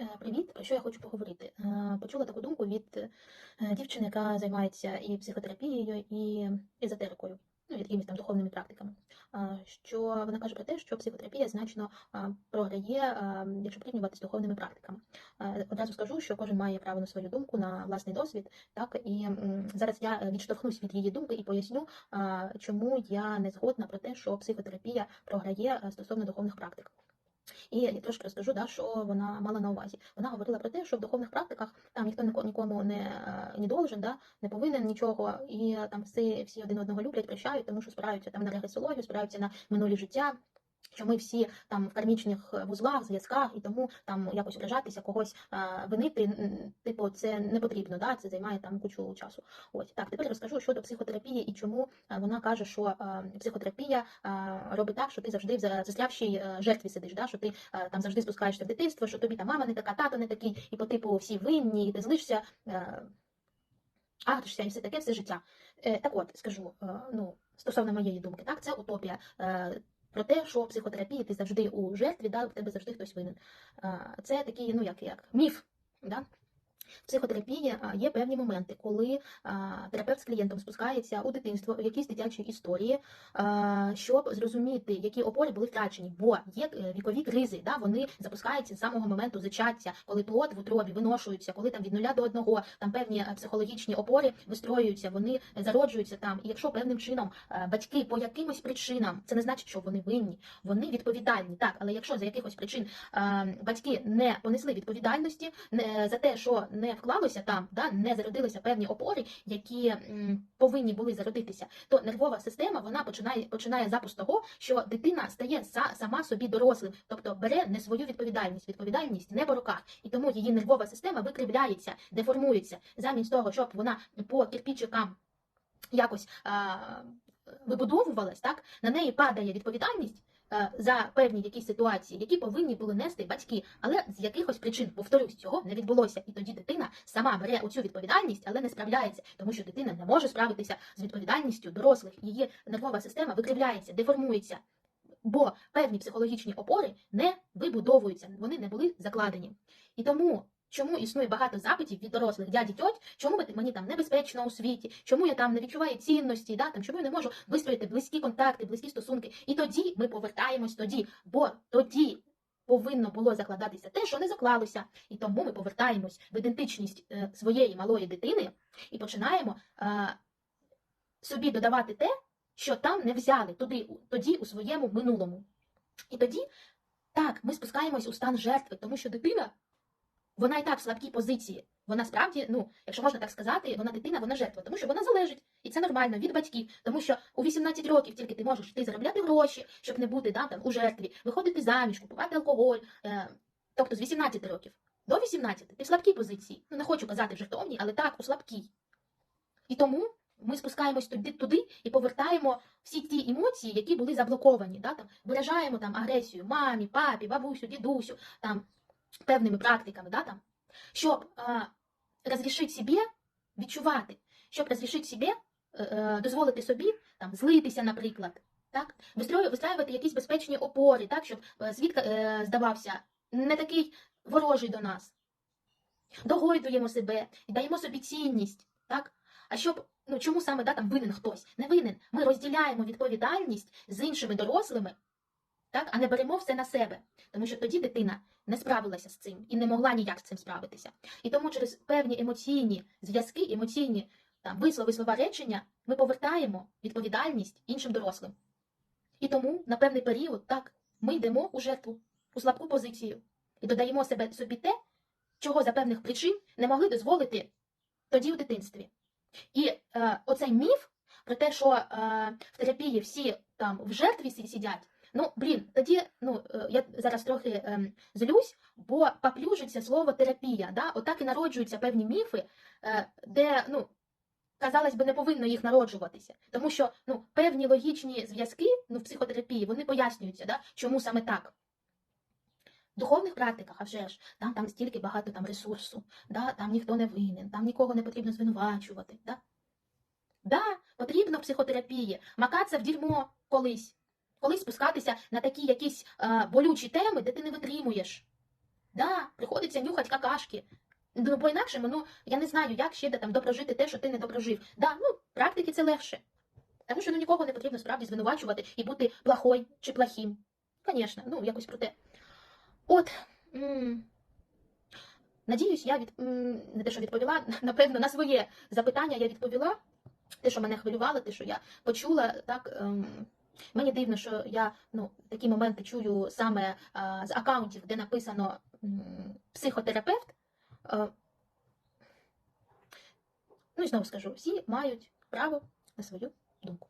Е, Привіт, про що я хочу поговорити? Е, Почула таку думку від е, дівчини, яка займається і психотерапією, і езотерикою, ну, якимись там духовними практиками. Що вона каже про те, що психотерапія значно програє, якщо порівнювати з духовними практиками. Одразу скажу, що кожен має право на свою думку, на власний досвід. Так і зараз я відштовхнусь від її думки і поясню, чому я не згодна про те, що психотерапія програє стосовно духовних практик. І я трошки розкажу, да, що вона мала на увазі. Вона говорила про те, що в духовних практиках там ніхто нікому не, е, не должен, да, не повинен нічого, і е, там всі, всі один одного люблять, прощають, тому що спираються там на регресологію, спираються на минулі життя. Що ми всі там в кармічних е, вузлах, зв'язках, і тому там якось ображатися, когось е, винити, типу, це не потрібно, да? це займає там кучу часу. Ось так, тепер розкажу щодо психотерапії і чому е, вона каже, що е, психотерапія е, робить так, що ти завжди в за- застрявшій жертві сидиш, да? що ти е, там завжди спускаєшся в дитинство, що тобі там мама не така, тато не такий, і по типу всі винні, і ти злишся, агришся і все таке, все життя. Так от, скажу, ну, стосовно моєї думки, так, це утопія. Про те, що в психотерапії ти завжди у жертві, да, в тебе завжди хтось винен. Це такий, ну як, як міф. Да? В психотерапії є певні моменти, коли терапевт з клієнтом спускається у дитинство, в якісь дитячі історії, щоб зрозуміти, які опори були втрачені, бо є е, вікові кризи, да, вони запускаються з самого моменту зачаття, коли плод в утробі виношується, коли там від нуля до одного там певні е, психологічні опори вистроюються, вони зароджуються там. І якщо певним чином е, батьки по якимось причинам, це не значить, що вони винні, вони відповідальні, так, але якщо за якихось причин е, батьки не понесли відповідальності не, за те, що не вклалося там, да, не зародилися певні опори, які м, повинні були зародитися, то нервова система вона починає починає запуск того, що дитина стає са, сама собі дорослим, тобто бере не свою відповідальність, відповідальність не по руках, і тому її нервова система викривляється, деформується, замість того, щоб вона по кирпичикам якось а, вибудовувалась, так на неї падає відповідальність за певні якісь ситуації, які повинні були нести батьки, але з якихось причин, повторюсь, цього не відбулося. І тоді дитина сама бере оцю відповідальність, але не справляється, тому що дитина не може справитися з відповідальністю дорослих. Її нервова система викривляється, деформується. Бо певні психологічні опори не вибудовуються, вони не були закладені. І тому чому існує багато запитів від дорослих дяді тьоть, чому мені там небезпечно у світі, чому я там не відчуваю цінності, да, там, чому я не можу вистроїти близькі контакти, близькі стосунки. І тоді ми повертаємось тоді, бо тоді повинно було закладатися те, що не заклалося. І тому ми повертаємось в ідентичність е, своєї малої дитини і починаємо е, собі додавати те, що там не взяли туди, тоді у своєму минулому. І тоді так, ми спускаємось у стан жертви, тому що дитина вона і так в слабкій позиції. Вона справді, ну, якщо можна так сказати, вона дитина, вона жертва, тому що вона залежить, і це нормально від батьків, тому що у 18 років тільки ти можеш ти заробляти гроші, щоб не бути да, там, у жертві, виходити заміж, купувати алкоголь. Е, тобто з 18 років до 18 ти в слабкій позиції. Ну, не хочу казати жертовній, але так, у слабкій. І тому ми спускаємось туди, туди і повертаємо всі ті емоції, які були заблоковані. Да, там, виражаємо там агресію мамі, папі, бабусю, дідусю, там, певними практиками, да, там, щоб е, розрішити собі відчувати, щоб розрішити собі, е, е, дозволити собі там, злитися, наприклад, так? Вистраювати якісь безпечні опори, так, щоб е, світ е, здавався не такий ворожий до нас. Догойдуємо себе, даємо собі цінність, так? А щоб, ну чому саме да, там винен хтось? Не винен. Ми розділяємо відповідальність з іншими дорослими, так, а не беремо все на себе. Тому що тоді дитина не справилася з цим і не могла ніяк з цим справитися. І тому через певні емоційні зв'язки, емоційні там, вислови, слова речення, ми повертаємо відповідальність іншим дорослим. І тому на певний період так ми йдемо у жертву, у слабку позицію і додаємо себе собі те, чого за певних причин не могли дозволити тоді у дитинстві. І е, оцей міф про те, що е, в терапії всі там в жертві сидять. Ну, блін, тоді ну е, я зараз трохи ем, злюсь, бо поплюжиться слово терапія. Да? Отак і народжуються певні міфи, е, де ну. Казалось би, не повинно їх народжуватися, тому що ну певні логічні зв'язки ну, в психотерапії вони пояснюються, да? чому саме так. В духовних практиках, а вже ж, там, там стільки багато там ресурсу, да? там ніхто не винен, там нікого не потрібно звинувачувати. Да? Да, потрібно психотерапії макатися в дерьмо колись, колись спускатися на такі якісь е, болючі теми, де ти не витримуєш. Да, приходиться нюхати какашки. Ну, по-інакшому, ну, я не знаю, як ще де там допрожити те, що ти не допрожив. Да, ну, практики це легше. Тому що ну, нікого не потрібно справді звинувачувати і бути плохой чи плохим. Звісно, ну, якось про те. От. м, Надіюсь, я від... не те, що відповіла, напевно, на своє запитання я відповіла. Те, що мене хвилювало, те, що я почула, так. Ем... Мені дивно, що я ну, такі моменти чую саме а, з аккаунтів, де написано психотерапевт. А, ну і знову скажу, всі мають право на свою думку.